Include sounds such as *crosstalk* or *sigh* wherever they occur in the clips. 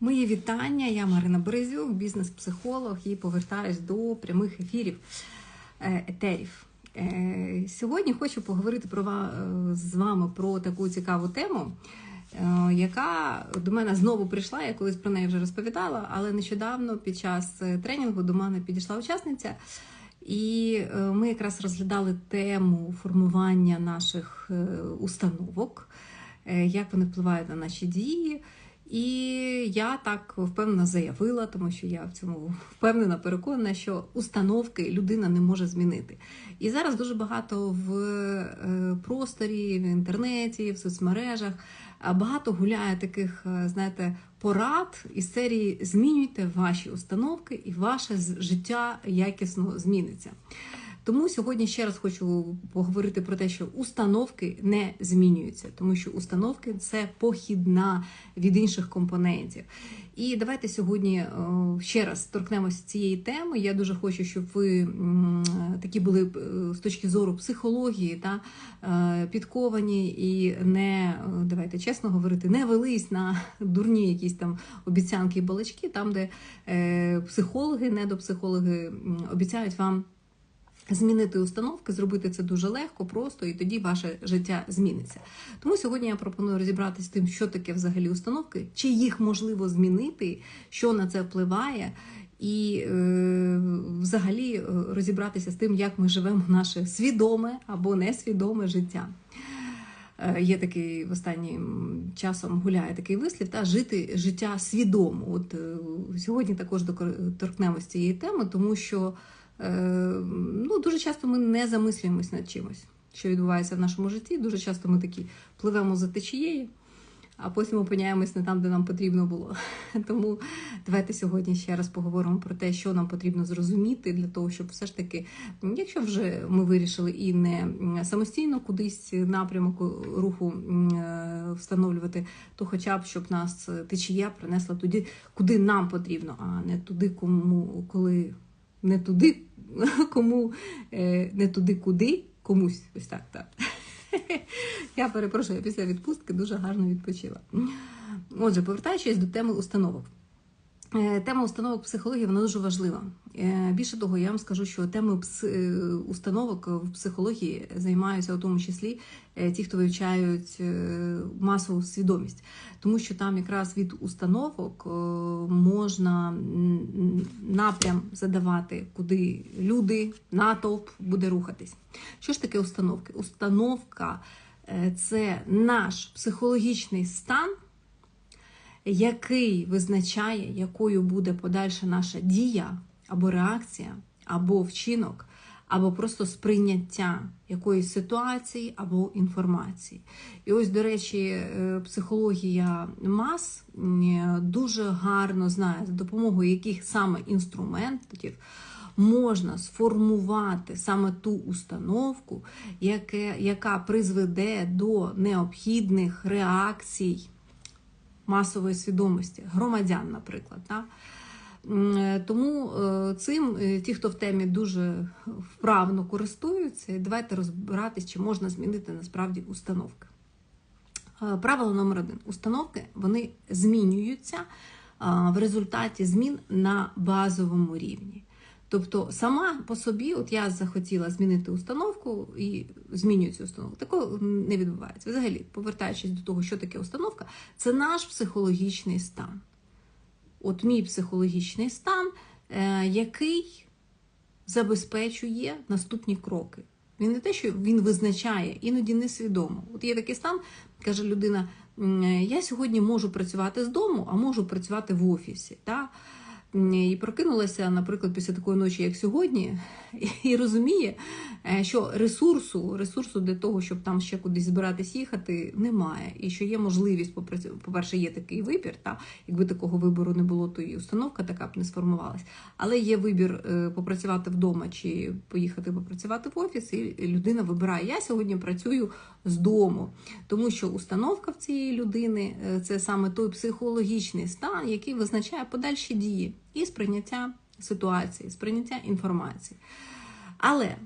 Мої вітання. Я Марина Березюк, бізнес-психолог, і повертаюсь до прямих ефірів е, етерів. Е, Сьогодні хочу поговорити про е, з вами про таку цікаву тему, яка до мене знову прийшла. Я колись про неї вже розповідала, але нещодавно під час тренінгу до мене підійшла учасниця. І ми якраз розглядали тему формування наших установок, як вони впливають на наші дії. І я так впевнено заявила, тому що я в цьому впевнена, переконана, що установки людина не може змінити. І зараз дуже багато в е, просторі, в інтернеті, в соцмережах багато гуляє таких, е, знаєте, порад із серії Змінюйте ваші установки, і ваше життя якісно зміниться. Тому сьогодні ще раз хочу поговорити про те, що установки не змінюються, тому що установки це похідна від інших компонентів. І давайте сьогодні е, ще раз торкнемося цієї теми. Я дуже хочу, щоб ви такі були е, з точки зору психології та е, підковані і не давайте чесно говорити, не велись на дурні якісь там обіцянки і балачки, там де психологи, недопсихологи обіцяють вам. Змінити установки, зробити це дуже легко, просто і тоді ваше життя зміниться. Тому сьогодні я пропоную розібратися з тим, що таке взагалі установки, чи їх можливо змінити, що на це впливає, і е, взагалі е, розібратися з тим, як ми живемо наше свідоме або несвідоме життя. Е, Є такий в останнім часом гуляє такий вислів та жити життя свідомо. От е, сьогодні також торкнемось цієї теми, тому що ну, дуже часто ми не замислюємось над чимось, що відбувається в нашому житті. Дуже часто ми такі пливемо за течією, а потім опиняємось не там, де нам потрібно було. *laughs* Тому давайте сьогодні ще раз поговоримо про те, що нам потрібно зрозуміти для того, щоб все ж таки, якщо вже ми вирішили і не самостійно кудись напрямок руху е, встановлювати, то хоча б щоб нас течія принесла туди, куди нам потрібно, а не туди, кому коли не туди, *laughs* кому е, не туди, куди комусь. Ось так, так. *laughs* Я перепрошую, я після відпустки дуже гарно відпочила. Отже, повертаючись до теми установок. Е, Тема установок психології вона дуже важлива. Е, Більше того, я вам скажу, що пс- е, установок в психології займаються у тому числі ті, хто вивчають масову свідомість, тому що там якраз від установок можна напрям задавати, куди люди, натовп буде рухатись. Що ж таке установки? Установка це наш психологічний стан який визначає, якою буде подальша наша дія або реакція, або вчинок, або просто сприйняття якоїсь ситуації або інформації. І ось, до речі, е, психологія мас е, дуже гарно знає, за допомогою яких саме інструментів. Можна сформувати саме ту установку, яка призведе до необхідних реакцій масової свідомості громадян, наприклад. Да? Е, Тому е, цим е, ті, хто в темі дуже вправно користуються, і давайте розбиратись, чи можна змінити насправді установки. Правило номер один: установки вони змінюються в результаті змін на базовому рівні. Тобто, сама по собі, от я захотіла змінити установку і змінюю цю установку. Такого не відбувається. Взагалі, повертаючись до того, що таке установка, це наш психологічний стан. От мій психологічний стан, е, який забезпечує наступні кроки. Він не те, що він визначає, іноді несвідомо. От є такий стан, каже людина: я сьогодні можу працювати з дому, а можу працювати в офісі. Та? М, І прокинулася, наприклад, після такої ночі, як сьогодні, *laughs* і розуміє, е, що ресурсу, ресурсу для того, щоб там ще кудись збиратись їхати, немає. І що є можливість, по-перше, є такий вибір. Та? Якби такого вибору не було, то і установка така б не сформувалась. Але є вибір е, попрацювати вдома чи поїхати попрацювати в офіс, і людина вибирає. Я сьогодні працюю з дому, тому що установка в цієї людини е, це саме той психологічний стан, який визначає подальші дії і сприйняття ситуації, сприйняття інформації. Але е,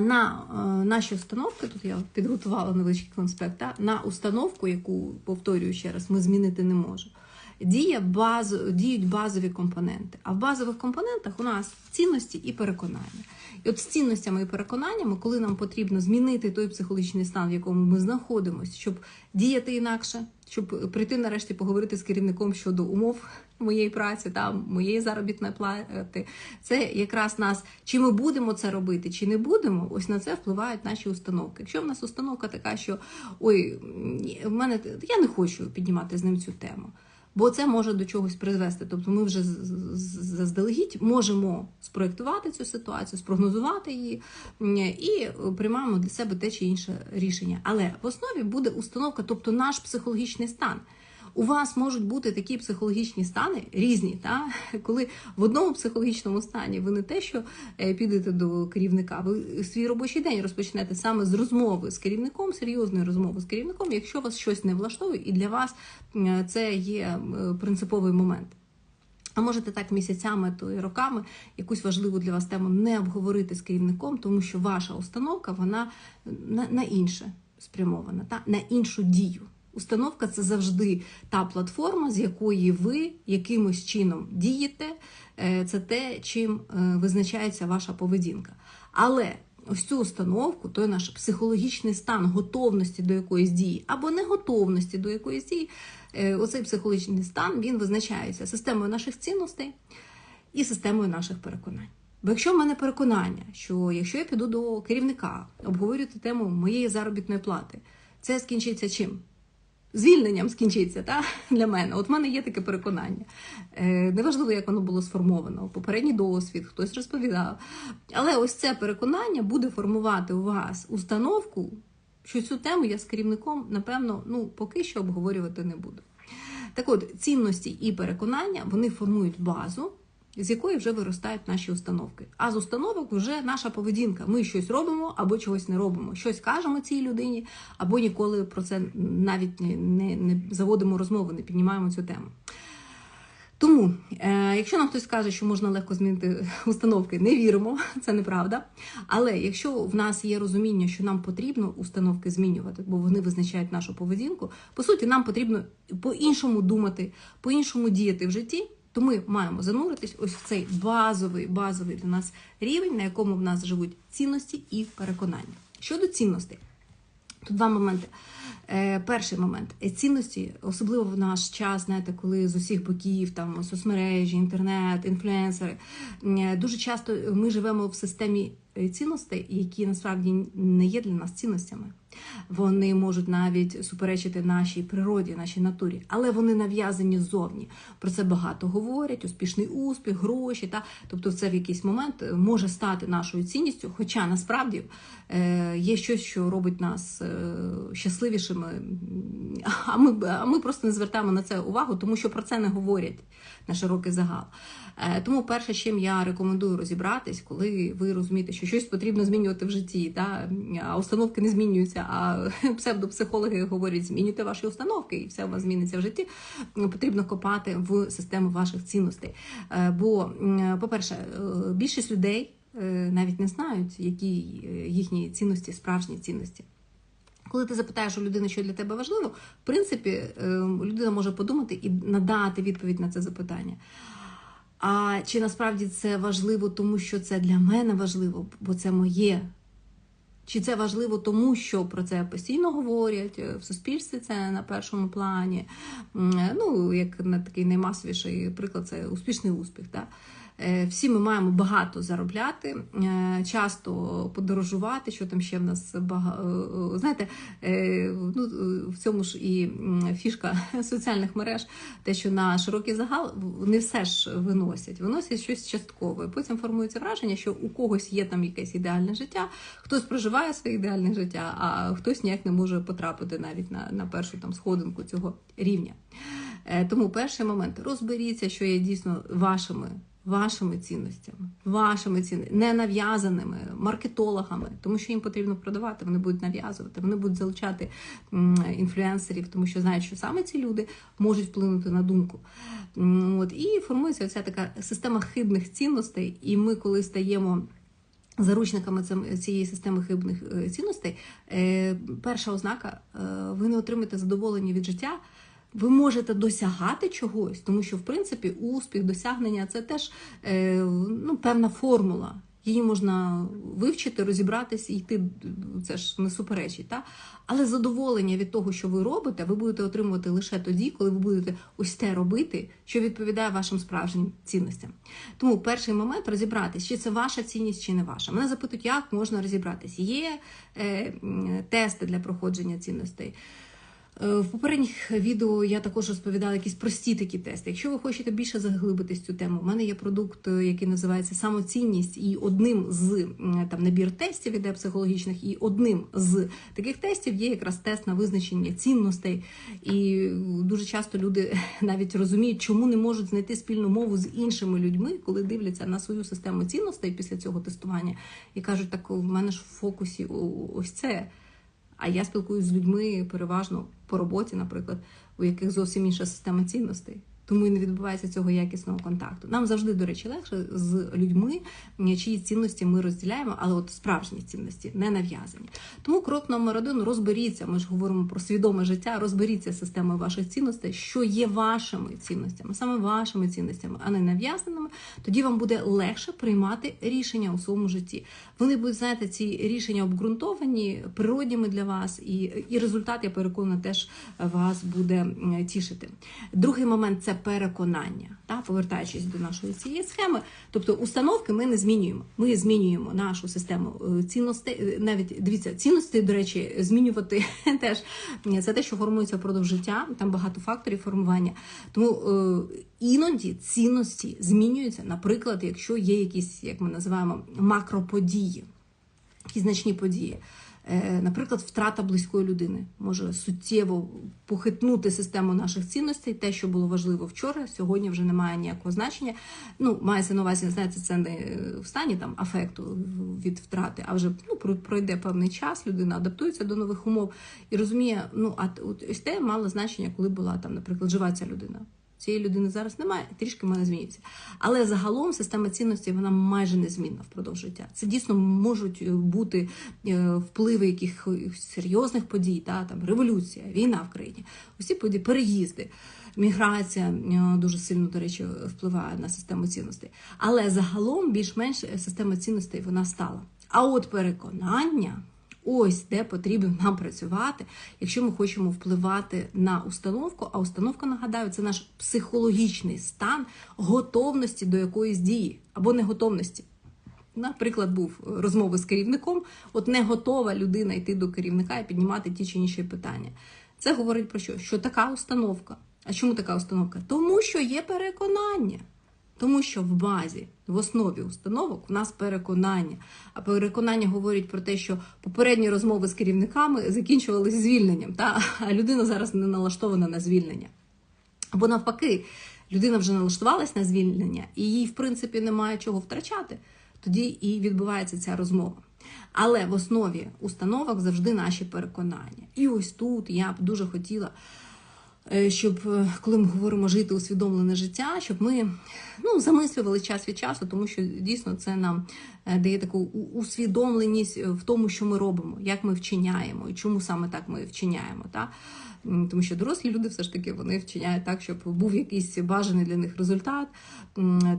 на е, наші установки, тут я підготувала невеличкий конспект, на установку, яку повторюю ще раз, ми змінити не можемо. Діє базу, діють базові компоненти. А в базових компонентах у нас цінності і переконання. І от з цінностями і переконаннями, коли нам потрібно змінити той психологічний стан, в якому ми знаходимося, щоб діяти інакше, щоб прийти нарешті поговорити з керівником щодо умов моєї праці та моєї заробітної плати, це якраз нас, чи ми будемо це робити, чи не будемо, ось на це впливають наші установки. Якщо в нас установка така, що ой, в мене я не хочу піднімати з ним цю тему. Бо це може до чогось призвести. Тобто ми вже заздалегідь можемо спроєктувати цю ситуацію, спрогнозувати її і приймаємо для себе те чи інше рішення. Але в основі буде установка, тобто наш психологічний стан. У вас можуть бути такі психологічні стани різні, та коли в одному психологічному стані ви не те, що е, підете до керівника, ви свій робочий день розпочнете саме з розмови з керівником, серйозної розмови з керівником, якщо вас щось не влаштовує, і для вас це є принциповий момент. А можете так місяцями то і роками якусь важливу для вас тему не обговорити з керівником, тому що ваша установка вона на, на інше спрямована, та на іншу дію. Установка це завжди та платформа, з якої ви якимось чином дієте. Е, це те, чим е, визначається ваша поведінка. Але ось цю установку, той наш психологічний стан готовності до якоїсь дії або неготовності до якоїсь дії, е, оцей психологічний стан він визначається системою наших цінностей і системою наших переконань. Бо якщо в мене переконання, що якщо я піду до керівника обговорювати тему моєї заробітної плати, це скінчиться чим? Звільненням скінчиться та? для мене. От в мене є таке переконання. Е, Неважливо, як воно було сформовано, попередній досвід, хтось розповідав. Але ось це переконання буде формувати у вас установку, що цю тему я з керівником, напевно, ну, поки що обговорювати не буду. Так от, цінності і переконання вони формують базу з якої вже виростають наші установки. А з установок вже наша поведінка. Ми щось робимо або чогось не робимо. Щось кажемо цій людині, або ніколи про це навіть не, не, не заводимо розмову, не піднімаємо цю тему. Тому, е, якщо нам хтось каже, що можна легко змінити *laughs* установки, не віримо, *laughs* це неправда. Але якщо в нас є розуміння, що нам потрібно установки змінювати, бо вони визначають нашу поведінку, по суті, нам потрібно по-іншому думати, по-іншому діяти в житті. То ми маємо зануритись ось в цей базовий базовий для нас рівень, на якому в нас живуть цінності і переконання. Щодо цінностей, тут два моменти. Е, перший момент цінності, особливо в наш час, знаєте, коли з усіх боків там соцмережі, інтернет, інфлюенсери, е, дуже часто ми живемо в системі Е, цінностей, які насправді не є для нас цінностями. Вони можуть навіть суперечити нашій природі, нашій натурі, але вони нав'язані ззовні. Про це багато говорять: успішний успіх, гроші. Та тобто, це в якийсь момент може стати нашою цінністю. Хоча насправді е, є щось, що робить нас е, щасливішими. А ми, а ми просто не звертаємо на це увагу, тому що про це не говорять на широкий загал. Тому перше, чим я рекомендую розібратись, коли ви розумієте, що щось потрібно змінювати в житті, та а установки не змінюються. А *laughs* псевдопсихологи говорять, змінюйте ваші установки, і все у вас зміниться в житті. Потрібно копати в систему ваших цінностей. Е, бо, по-перше, е, більшість людей е, навіть не знають, які їхні цінності, справжні цінності. Коли ти запитаєш у людини, що для тебе важливо, в принципі, людина може подумати і надати відповідь на це запитання. А чи насправді це важливо, тому що це для мене важливо, бо це моє? Чи це важливо тому, що про це постійно говорять в суспільстві? Це на першому плані. Ну, як на такий наймасовіший приклад, це успішний успіх. Так? Е, всі ми маємо багато заробляти, е, часто подорожувати, що там ще в нас багато. Е, знаєте, ну, в цьому ж і фішка *laughs* соціальних мереж, те, що на широкий загал не все ж виносять, виносять щось часткове. Потім формується враження, що у когось є там якесь ідеальне життя, хтось проживає своє ідеальне життя, а хтось ніяк не може потрапити навіть на, на першу там сходинку цього рівня. Тому перший момент розберіться, що є дійсно вашими вашими цінностями, вашими цінностями, не нав'язаними маркетологами, тому що їм потрібно продавати, вони будуть нав'язувати, вони будуть залучати інфлюенсерів, тому що знають, що саме ці люди можуть вплинути на думку. От, І формується ця така система хибних цінностей, і ми, коли стаємо. Заручниками цієї системи хибних е, цінностей, е, перша ознака, е, ви не отримаєте задоволення від життя ви можете досягати чогось, тому що в принципі успіх, досягнення це теж е, ну, певна формула. Її можна вивчити, розібратися і йти, це ж не суперечить. Та? Але задоволення від того, що ви робите, ви будете отримувати лише тоді, коли ви будете ось те робити, що відповідає вашим справжнім цінностям. Тому перший момент розібратися, чи це ваша цінність, чи не ваша. Мене запитують, як можна розібратися. Є е, тести для проходження цінностей. Е, в попередніх відео я також розповідала якісь прості такі тести. Якщо ви хочете більше заглибитись цю тему, в мене є продукт, е, який називається самоцінність, і одним з там набір тестів іде психологічних, і одним з таких тестів є якраз тест на визначення цінностей. І дуже часто люди *laughs* навіть розуміють, чому не можуть знайти спільну мову з іншими людьми, коли дивляться на свою систему цінностей після цього тестування, і кажуть, так в мене ж в фокусі ось це. А я спілкуюся з людьми переважно по роботі, наприклад, у яких зовсім інша система цінностей тому і не відбувається цього якісного контакту. Нам завжди, до речі, легше з людьми, чиї цінності ми розділяємо, але от справжні цінності не нав'язані. Тому крок номер один розберіться. Ми ж говоримо про свідоме життя. Розберіться з системою ваших цінностей, що є вашими цінностями, саме вашими цінностями, а не нав'язаними. Тоді вам буде легше приймати рішення у своєму житті. Вони будуть знаєте, ці рішення обґрунтовані, природніми для вас, і, і результат, я переконана, теж вас буде тішити. Другий момент це переконання, та повертаючись до нашої цієї схеми, тобто установки ми не змінюємо. Ми змінюємо нашу систему е, цінностей. Е, навіть дивіться, цінності, до речі, змінювати *laughs* теж це те, що формується впродовж життя. Там багато факторів формування. Тому е, іноді цінності змінюються, наприклад, якщо є якісь, як ми називаємо, макроподії, якісь значні події. Е, наприклад, втрата близької людини може суттєво похитнути систему наших цінностей. Те, що було важливо вчора, сьогодні вже не має ніякого значення. Ну, мається на увазі, знаєте, це не в стані там афекту від втрати, а вже ну, пройде певний час, людина адаптується до нових умов і розуміє, ну а ось те мало значення, коли була там, наприклад, жива ця людина. Цієї людини зараз немає, трішки в мене змінюється. Але загалом система цінностей вона майже незмінна впродовж життя. Це дійсно можуть е, бути е, впливи якихось серйозних подій, та, там революція, війна в країні, усі події, переїзди, міграція е, дуже сильно, до речі, впливає на систему цінностей. Але загалом більш-менш система цінностей вона стала. А от переконання. Ось де потрібно нам працювати, якщо ми хочемо впливати на установку. А установка, нагадаю, це наш психологічний стан готовності до якоїсь дії або неготовності. Наприклад, був розмови з керівником, от не готова людина йти до керівника і піднімати ті чи інші питання. Це говорить про що? Що така установка. А чому така установка? Тому що є переконання. Тому що в базі, в основі установок у нас переконання. А переконання говорять про те, що попередні розмови з керівниками закінчувалися звільненням, та? а людина зараз не налаштована на звільнення. Або навпаки, людина вже налаштувалась на звільнення, і їй, в принципі, немає чого втрачати. Тоді і відбувається ця розмова. Але в основі установок завжди наші переконання. І ось тут я б дуже хотіла. Е, щоб е, коли ми говоримо жити усвідомлене життя, щоб ми ну, замислювали час від часу, тому що дійсно це нам е, дає таку усвідомленість в тому, що ми робимо, як ми вчиняємо і чому саме так ми вчиняємо. Та? Тому що дорослі люди все ж таки вони вчиняють так, щоб був якийсь бажаний для них результат.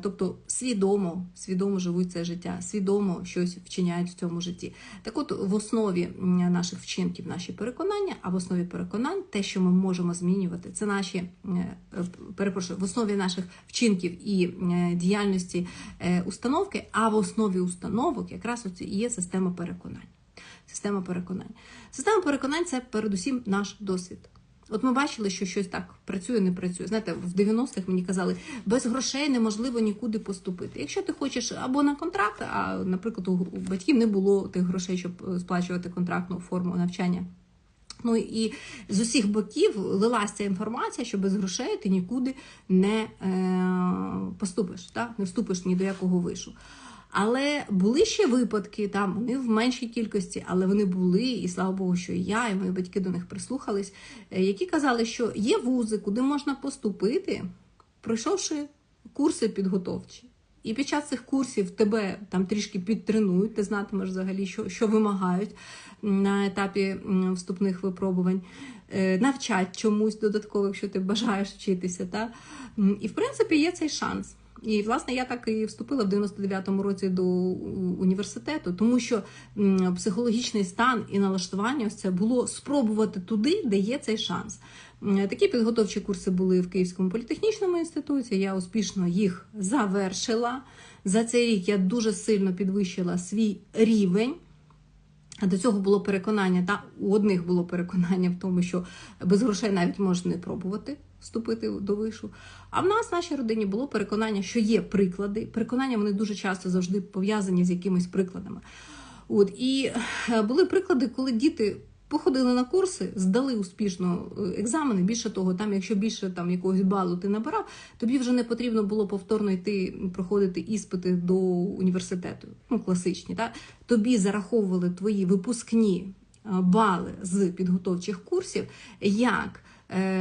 Тобто свідомо, свідомо живуть це життя, свідомо щось вчиняють в цьому житті. Так, от в основі наших вчинків, наші переконання, а в основі переконань, те, що ми можемо змінювати, це наші е, перепрошую, в основі наших вчинків і е, діяльності е, установки, а в основі установок якраз і є система переконань. Система переконань. Система переконань це передусім наш досвід. От ми бачили, що щось так працює, не працює. Знаєте, в 90-х мені казали, без грошей неможливо нікуди поступити. Якщо ти хочеш або на контракт, а, наприклад, у батьків не було тих грошей, щоб е, сплачувати контрактну форму навчання. Ну і з усіх боків лилася ця інформація, що без грошей ти нікуди не е, поступиш, так? не вступиш ні до якого вишу. Але були ще випадки, там вони в меншій кількості, але вони були, і слава Богу, що і я, і мої батьки до них прислухались, е, які казали, що є вузи, куди можна поступити, пройшовши курси підготовчі. І під час цих курсів тебе там трішки підтренують, ти знатимеш взагалі, що, що вимагають на етапі вступних випробувань, Е, навчать чомусь додатково, якщо ти бажаєш вчитися. Та? І в принципі є цей шанс. І власне я так і вступила в 99-му році до університету, тому що психологічний стан і налаштування ось це було спробувати туди, де є цей шанс. Такі підготовчі курси були в Київському політехнічному інституті. Я успішно їх завершила. За цей рік я дуже сильно підвищила свій рівень. А до цього було переконання, та у одних було переконання в тому, що без грошей навіть можна не пробувати вступити до вишу. А в нас, в нашій родині, було переконання, що є приклади. Переконання вони дуже часто завжди пов'язані з якимись прикладами. От і е, були приклади, коли діти походили на курси, здали успішно е, екзамени. Більше того, там, якщо більше там якогось балу ти набирав, тобі вже не потрібно було повторно йти проходити іспити до університету, ну класичні. Та? Тобі зараховували твої випускні е, бали з підготовчих курсів як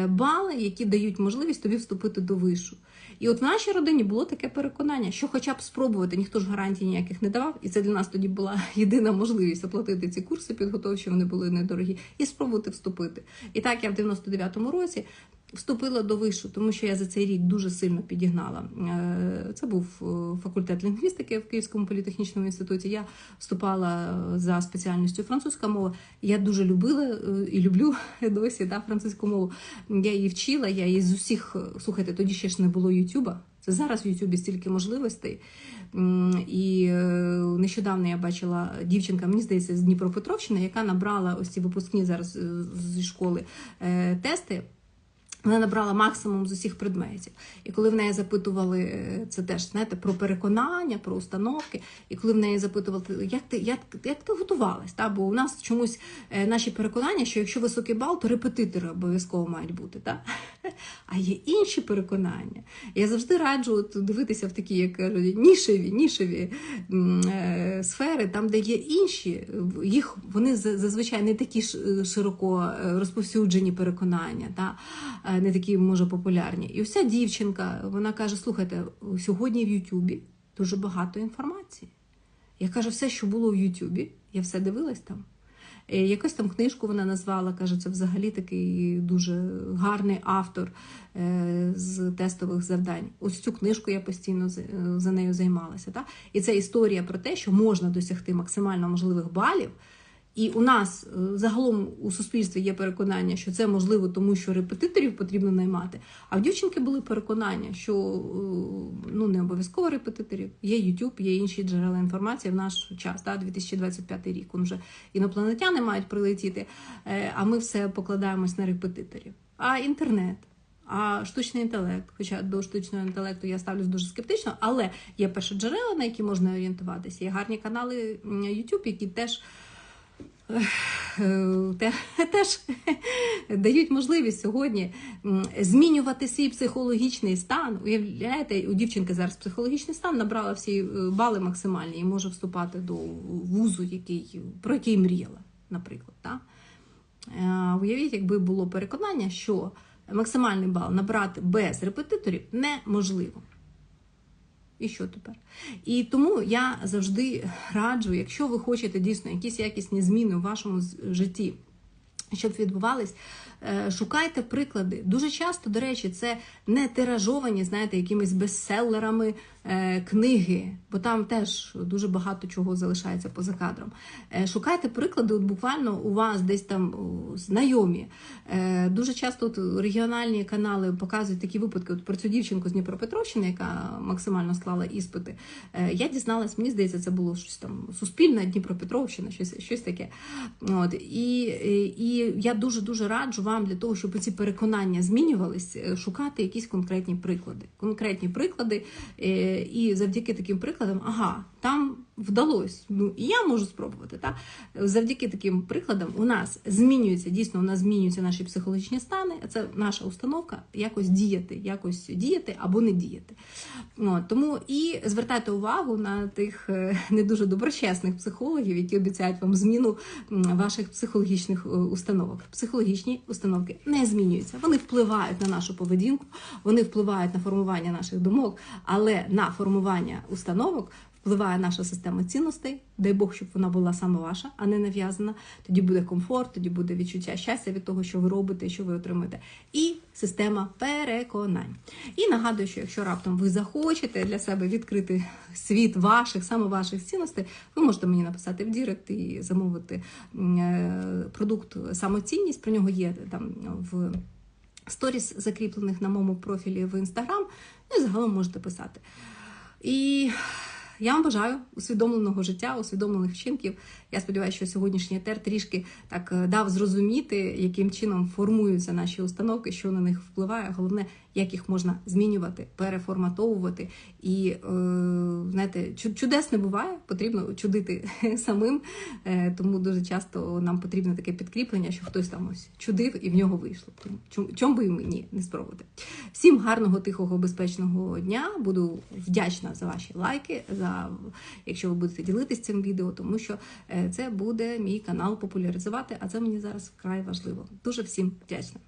бали, які дають можливість тобі вступити до вишу. І от в нашій родині було таке переконання, що хоча б спробувати, ніхто ж гарантій ніяких не давав, і це для нас тоді була *laughs* єдина можливість оплатити ці курси підготовчі, вони були недорогі, і спробувати вступити. І так я в 99-му році вступила до вишу, тому що я за цей рік дуже сильно підігнала. Е, Це був е, факультет лінгвістики в Київському політехнічному інституті. Я вступала е, за спеціальністю французька мова. Я дуже любила і люблю *laughs* досі да, французьку мову. Я її вчила, я її з усіх слухайте, тоді ще ж не було Ютуба. Це зараз в Ютубі стільки можливостей. І нещодавно я бачила дівчинка, мені здається, з Дніпропетровщини, яка набрала ось ці випускні зараз зі школи тести. Вона набрала максимум з усіх предметів. І коли в неї запитували е, це теж знаєте, про переконання, про установки, і коли в неї запитували, як ти, як, як ти готувалась? Та? Бо у нас чомусь е, наші переконання, що якщо високий бал, то репетитори обов'язково мають бути. Та? А є інші переконання. Я завжди раджу от, дивитися в такі, як кажуть, нішеві, нішеві е, сфери, там, де є інші, їх вони зазвичай не такі широко розповсюджені переконання, та? Е, не такі, може, популярні. І ця дівчинка, вона каже: слухайте, сьогодні в Ютубі дуже багато інформації. Я кажу, все, що було в Ютубі, я все дивилась там. Е, Якусь там книжку вона назвала, каже, це взагалі такий дуже гарний автор е, з тестових завдань. Ось цю книжку я постійно за нею займалася. Та? І це історія про те, що можна досягти максимально можливих балів. І у нас е, загалом у суспільстві є переконання, що це можливо, тому що репетиторів потрібно наймати. А в дівчинки були переконання, що е, ну не обов'язково репетиторів. Є YouTube, є інші джерела інформації в наш час, да, 2025 рік. Он вже інопланетяни мають прилетіти, е, а ми все покладаємось на репетиторів. А інтернет. А штучний інтелект, хоча до штучного інтелекту я ставлюсь дуже скептично, але є перші джерела, на які можна орієнтуватися. Є гарні канали YouTube, які теж те- теж дають можливість сьогодні змінювати свій психологічний стан. Уявляєте, у дівчинки зараз психологічний стан набрала всі е, бали максимальні і може вступати до вузу, який, про який мріяла, наприклад. Так? Е, Уявіть, якби було переконання, що максимальний бал набрати без репетиторів неможливо. І що тепер? І тому я завжди раджу, якщо ви хочете дійсно якісь якісні зміни у вашому житті, щоб відбувались, шукайте приклади. Дуже часто, до речі, це не тиражовані, знаєте, якимись бестселерами е, книги, бо там теж дуже багато чого залишається поза кадром. Е, Шукайте приклади, от буквально у вас десь там знайомі. Е, Дуже часто от регіональні канали показують такі випадки. От про цю дівчинку з Дніпропетровщини, яка максимально склала іспити. Е, Я дізналась, мені здається, це було щось там суспільне Дніпропетровщина, щось, щось таке. От і, і я дуже дуже раджу вам для того, щоб ці переконання змінювались, е, шукати якісь конкретні приклади. Конкретні приклади, е, і завдяки таким прикладам, ага, там вдалося. Ну і я можу спробувати. Так? Завдяки таким прикладам у нас змінюється дійсно, у нас змінюються наші психологічні стани. Це наша установка якось діяти, якось діяти або не діяти. От, тому і звертайте увагу на тих е, не дуже доброчесних психологів, які обіцяють вам зміну ваших психологічних е, установок. Психологічні установки не змінюються. Вони впливають на нашу поведінку, вони впливають на формування наших думок, але на формування установок впливає наша система цінностей. Дай Бог, щоб вона була саме ваша, а не нав'язана. Тоді буде комфорт, тоді буде відчуття щастя від того, що ви робите, що ви отримаєте. І система переконань. І нагадую, що якщо раптом ви захочете для себе відкрити світ ваших, саме ваших цінностей, ви можете мені написати в Дірект і замовити е, продукт самоцінність. Про нього є там в сторіс, закріплених на моєму профілі в інстаграм. Ну і загалом можете писати. І я вам бажаю усвідомленого життя, усвідомлених вчинків. Я сподіваюся, що сьогоднішній етер трішки так е, дав зрозуміти, яким чином формуються наші установки, що на них впливає. Головне, як їх можна змінювати, переформатовувати. І е, знаєте, чу- чудес не буває, потрібно чудити *laughs* самим. Е, тому дуже часто нам потрібно таке підкріплення, що хтось там ось чудив і в нього вийшло. Тому чом, чом би і мені не спробувати. Всім гарного, тихого, безпечного дня. Буду вдячна за ваші лайки, за якщо ви будете ділитися цим відео, тому що е, це буде мій канал популяризувати, а це мені зараз вкрай важливо. Дуже всім вдячна.